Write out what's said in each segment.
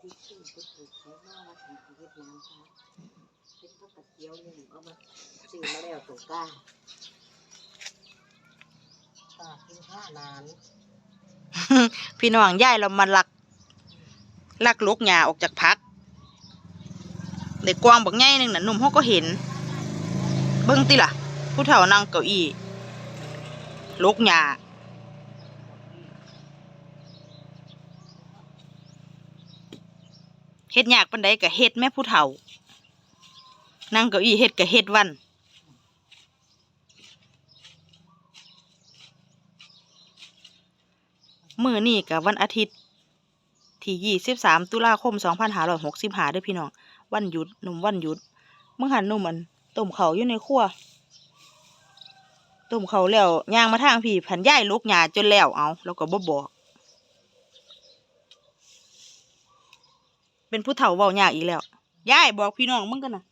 ที่ขึ้นก็ถูกใช้ว่าว่าถึงชีวิตน้ำค่ะเป็นพวกกระเจียวหนึ่งเอามาซื้อมาแล้วตัวก้าตากินข้านานพี่น้องย่ายเรามาลักลักลูกหญ้าออกจากพักเด็กกวางบักใหญ่หนึ่งน่ะหนุ่มเขาก็เห็น เบิ่งติล่ะ ผู้เฒ่านั่งเก้าอี้ลูกหญ้า ฮ็ดยากปานใดก็เฮ็ดแม่ผู้เฒ่า นั่งเก้าอี้เฮ็ดก็เฮ็ดวันมื้อนี้กับวันอาทิตย์ ที่23ตุลาคม2565เด้อพี่น้องวันหยุดหนุ่มวันหยุดเมื่อหันหนุ่มอันต้มเขาอยู่ในครัวต้มเขาแล้วย่างมาทางพี่ผันย่ายลูกหญ้าจนแล้วเอาแล้วก็บ่บอก เป็นผู้เฒ่าเว้ายากอีกแล้วย่ายบอกพี่น้องมึงกันนะ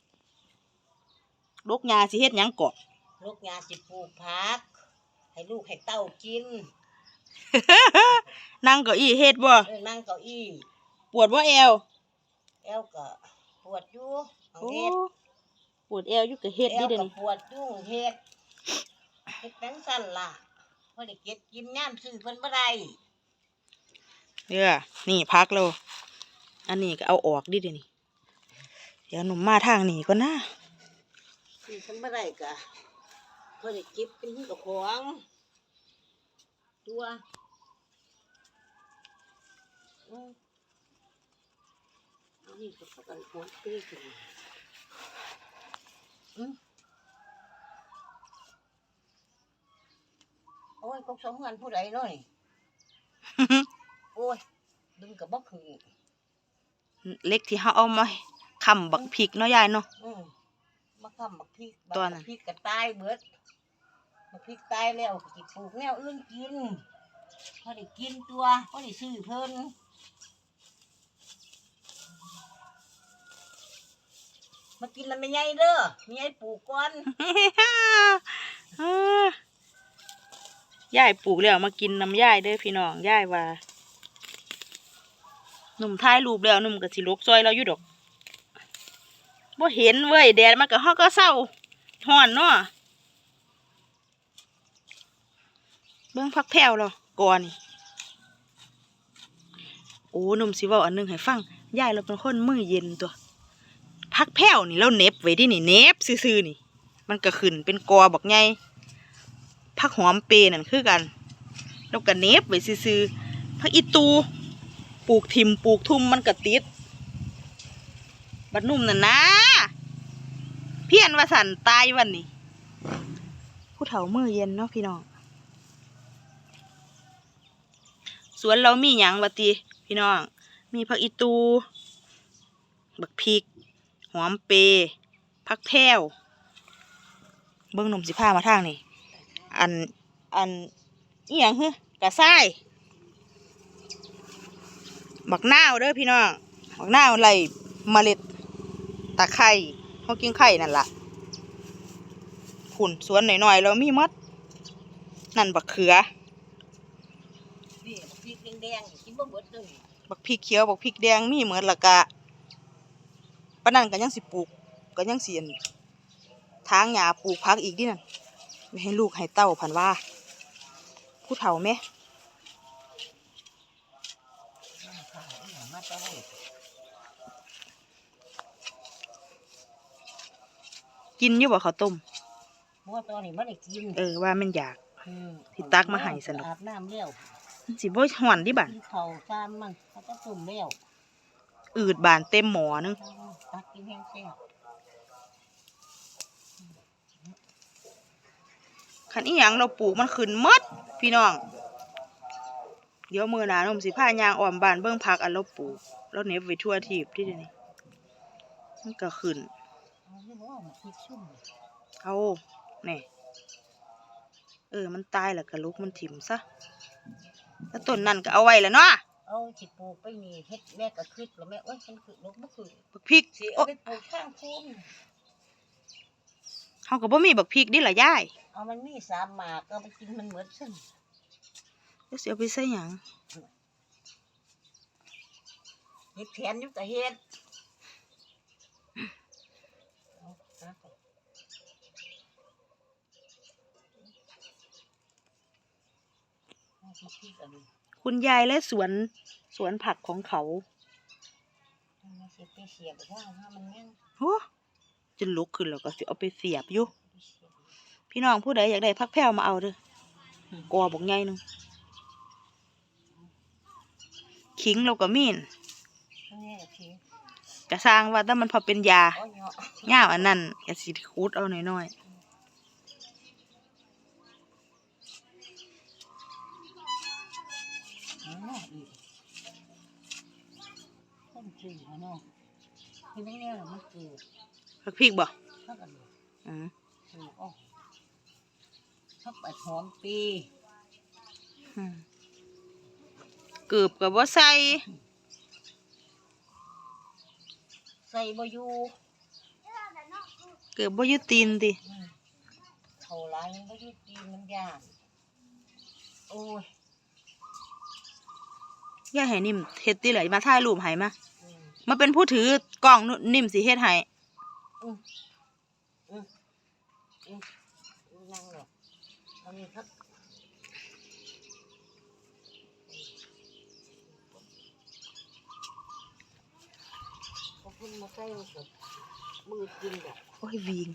ลูกหญ้าสิเฮ็ดหยังเกาะ ลูกยาจิปลูกพัก ให้ลูกให้เต้ากินนั่งเก้าอี้เฮ็ดบ่เออนั่งเก้าอี้ ปวดบ่แอวแอวก็ปวดอยู่ของโอ้เฮ็ดปวดแอวอยู่ก็เฮ็ดแอดิวเดี๋ยวก็นี้ปวดอยู่เฮ็ดเฮ็ดจังสั่นล่ะพอได้เก็บกินย่ามซื้อเพิ่นบ่ได้ เด้อนี่พักแล้ว อันนี้ก็เอาออกดิเดี๋ยวนี้เดี๋ยวหนุ่มมาทางนี้ก่อนนะซื้อเพิ่นบ่ได้ก็พอได้เก็บเป็นกับของตัวอืมอันนี้ก็ประกันหัวเตี้ยขึ้นมาอืมโอ้ยกกสมเงินผู้ใดเนาะนี่ โอ้ย ดึงกับบ่คือ เล็กที่เขาเอามาคำบักพริกเนาะยายเนาะ อืมมาคำบักพริกตัวน่ะบักพริกก็ตายเบิดบักพริกตายแล้วก็สิปลูกแนวอื่นกินพอได้กินตัวพอได้ซื้อเพิ่นมากินแล้วไม่ใหญ่เด้อมีไอ้ปลูกก่อนยายปลูกแล้วมากินน้ำยายเด้อพี่น้องยายว่า หนุ่มท้ายรูปแล้วหนุ่มก็สิลกซอยเราอยู่ดอกบ่เห็นเว้ยแดดมันก็ฮอกก็เศร้าฮ้อนเนาะเบิ่งพักแผ่วเรอก่อนนี่โอ้หนุ่มสิเว้าอันหนึงให้ฟังยายเราเป็นคนมือเย็นตัว พักแผ่วนี่เราเน็บไว้ที่นี่เน็บซื่อๆนี่ มันก็ขึ้นเป็นกอบักใหญ่พักหอมเปย์นั่นคือกันแล้วก็เน็บไว้ซื่อๆพักอีตู ปลูกทิมปลูกทุ่มมันก็ติด บัดนุ่มน่ะนะ เพี้ยนว่าสันตายวันนี้ ผู้เฒ่ามือเย็นเนาะพี่น้อง สวนเรามีหยังวะติพี่น้อง มีผักอีตู บักพริก หอมเปรผักแพรวเบิ้งหนุ่มสิผ้ามาทางนี่ อัน อันอีหยังฮึกระซ้าย บักนาวเด้อพี่น้องบักนาวไรเมล็ดตะไคร่เขากินไข่นั่นละขุนสวนหน่อยๆเรามีหมดนั่นบักเขือนี่บักพริกแดงๆกินบ่เบิดเลยบักพริกเขียวบักพริกแดงมีเหมือนละกะปานนั้นก็ยังสิปลูกก็ยังสิอันทางหญ้าปลูกพักอีกดินั่นไว้ให้ลูกให้เต้าพันว่าผู้เฒ่าแม่ มาต่อยกินอยู่บ่ข้าวต้ม บัวตอนนี้บ่ได้กินเออว่ามันอยากมที่ตักมาให้สนุก อาบน้ำแล้วมันสิบ่ห่อนดิบัดกินข้าวจานมันเขาจะตุ่มแล้วอืดบานเต็มหมอนึงตักกินแห้งแซ่บคันอีหยังเราปลูกมันขึ้นหมดพี่น้อง เดี๋ยวมื้อหน้าหนมสิพายางอ้อมบ้านเบิ่งผักอันเราปลูกเราเหน็บไว้ทั่วทีบที่เดี๋ยวนี้มันก็ขึ้น เอาเรียกว่ามันคิดชุ่มเอาแน่เออ มันตายแล้วก็ลุกมันถิ่มซะแล้วต้นนั่นก็เอาไว้แล้วเนาะเอาสิปลูกไปนี่เฮ็ดแม่ก็คิดแล้วแม่โอ้ยมันคือลกบ่คือบักพริกสิโอ้เอาไปปลูกข้างพุ่นเฮาก็บ่มีบักพริกดิล่ะยาย เอามันมีสามหมากเอาไปกินมันเหมือนซึ่ง เดี๋ยวสิเอาไปใส่หยังมันสิบ่มีหมากเออมันตายแล้วก็ลุกมันถิ่มซะแล้วต้นนั่นก็เอาไว้แล้วเนาะเอาสิปลูกไปนี่เฮ็ดแม่ก็คิดแล้วแม่โอ้ยมันคือลกบ่คือเอาไปใส่หยังเฮ็ดแผนอยู่กับเฮ็ดเอาตักเอามาพริกอันนี้คุณยายและสวนสวนผักของเขาเอามาเสียบไปเสียบไปว่าถ้ามันยังโอ้จะลุกขึ้นแล้วก็สิเอาไปเสียบอยู่ไปเสียบพี่น้องผู้ใดอยากได้พักแพ้วมาเอาเด้อกอบอกใหญ่หนึง ขิงเราก็มีนนี่แหละพี่กระสร้างว่าแต่มันพอเป็นยาเอาเนาะย่ามอันนั้นก็สิคูดเอาหน่อยเอาเนาะอีกต้นจืดเอาเนาะคือไม่แน่หรอกมันจืดๆพักพริกบ่ถ้ากันอืมจืดอ๋อถ้าปัดหอมปีอืม เกือบกับว่าใส่ใส่บอยู่เกือบว่ายุตีนติอืมเท่าไรมันบอยู่ตีนมันยากโอ้ยย่าให้นิ่มเฮ็ดติเลยมาถ่ายรูปให้มาอืมมาเป็นผู้ถือกล่องนู่นนิ่มสิเฮ็ดให้อืมอืมอืมนั่งหรอกอันนี้ค รับขอบคุณมาใส่กับมือกินแบบโอ้ยวิง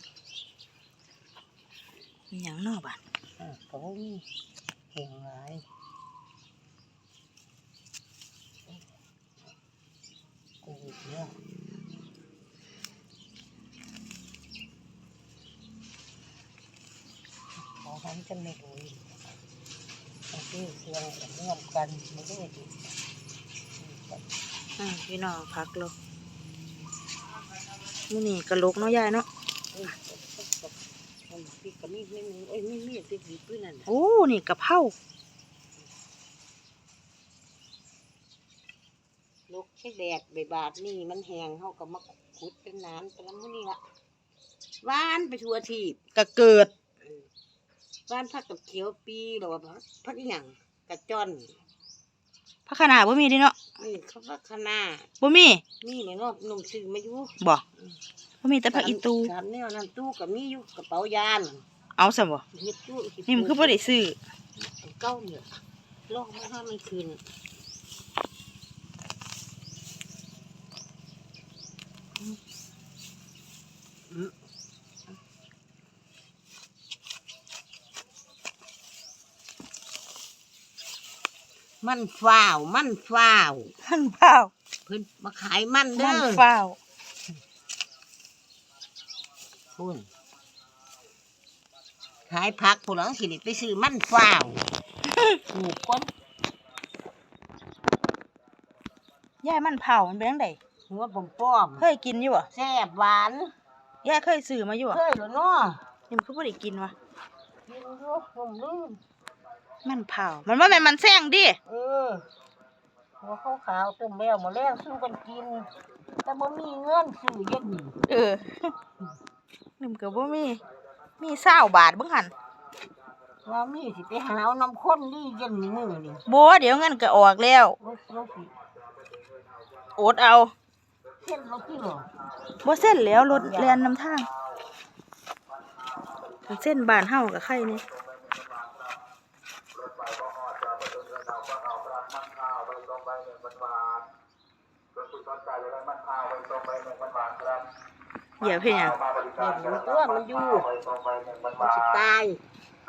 มีหยังนอกบ้านอะก็บ่มีเก่งหลายกูเนาะขอหันกันไม่รู้อีกบางทีเสียงร่วมกันไม่ได้ดิอ่าพี่น้องพักโลก มื้อนี้กะลกเนาะยายเนาะเอ้ยมันพี่ก็มีไม่มีเอ้ยไม่มีติดดีปื้นนั่นน่ะโอ้ นี่กะเพราลูกใช้แดดใบบาดนี่มันแห้งเขาก็มาขุดเป็นน้ำแต่ละมื้อนี่ละหวานไปทั่วทีบกะเกิดบ้านพักกับเขียวปีหรือว่าพักพักอหย่างกระจอน พักขนาดบ่มีเดิเนาะนี่เขาพักคณะบ่มีนี่เนี่ยเนาะหนุ่มซื้อมาอยู่บ่บ่มีแต่ผักอีตูสามแนวนั่นตู้กับมีอยู่กระเป๋ายานเอาซะบ่เฮ็ดตู้นี่มันคือบ่ได้ซื้อเก้าเนี่ยลอกมาให้มันคืน มันฝ้าว มันฝ้าว มันเปล่าเพิ่นมาขายมันมัเด้นอเปล่าคุณขายผักผู้หลังสิได้ไปซื้อมันฝ้าวปลูกก้นยายมันเผามันเป็นจังไดหัวป้อมป้อมเคยกินอยู่บ่แซ่บหวานยายเคยซื้อมาอยู่บ่เคยเหรอเนาะนี่มันคือบ่ได้กินวะกินอยู่ผมลืม มันเผา มันว่าแม่นมันแซงดิ เออ หัวขาวขาวๆต้มแล้วมาแล้งซื้อกันกิน แต่บ่มีเงินซื้อเย็นนี่เออนี่มันก็บ่มี มี20บาทเบิ่งหั่นว่ามีสิไปหาเอาน้ำข้นนี่เย็นนี่มื้อนี่บ่เดี๋ยวเงินก็ออกแล้ว รถรถสิอดเอาเส้นรถที่เหรอบ่เส้นแล้วรถแล่นนำทางถ้าเส้นบ้านเฮาก็ใครนี่ อย่าเพิ่นหยังเดี๋ยวผมตัวมันอยู่มันสิตาย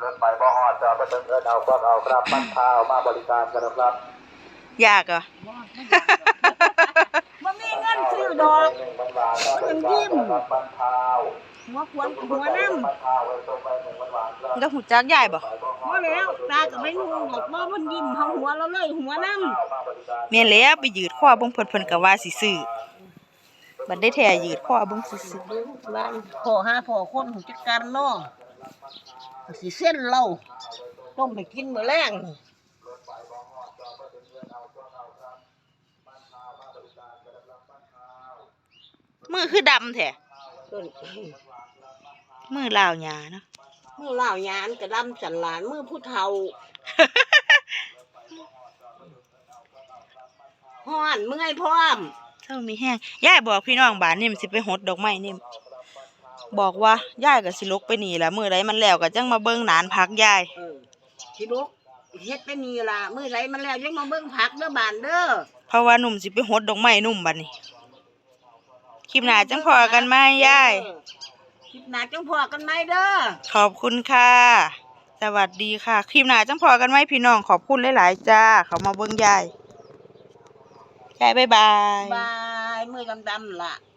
รถไฟบ่ฮอดจะไปเติมเงินเอาก็เอาครับมันข้าวมาบริการกันนะครับยากอะมันมีเงินซื้อดอกหนึ่งพันบาทครับบริการนะครับมันข้าวหัวควนหัวน้มันข้าวไปส่งไปหนึ่งพันบาทครับมันก็หูจักยายบ่ำพอแล้วตาก็ไม่งูหรอกว่ามันยิ้มเขาหัวเราเลยหัวน้แม่นแล้วไปยืดคอเบิ่งเพิ่นเพิ่นก็ว่าสิซื้อ บัดได้แท้ยืดคอเบิ่งสิซื้อำเบิ่งบ้านพ่อห้าพ่อคนหูจักกันเนาะสิเส้นเราต้มไปกินมื้อแรงมือคือดำแท้ต้นมือลาวหยาเนาะ มือเล่าวยานกระดำสันหลานมือผู้เฒ่าฮ้อนเมื่อยพร้อม เท่ามีแห้งยายบอกพี่น้องบ้านนี่มันสิไปหดดอกไม้นี่บอกว่ายายก็สิลกไปนี่ล่ะมื้อใดมันแล้วก็จังมาเบิ่งหนานพักยายเออสิลูกเฮ็ดไปนี่ล่ะมื้อไรมันแล้วยังมาเบิ่งผักเด้อบานเด้อเพราะว่าหนุ่มสิไปหดดอกไม้หนุ่มบัดนี้คลิปหน้าจังพอกันไหมยายเออคลิปหน้าจังพอกันไหมเด้อขอบคุณค่ะ สวัสดีค่ะ คลิปหน้าจังพอกันไหมพี่น้องขอบคุณหลาย ๆ จ้า เขามาเบิ่งยายยายบ๊ายบาย บายมือดำๆล่ะ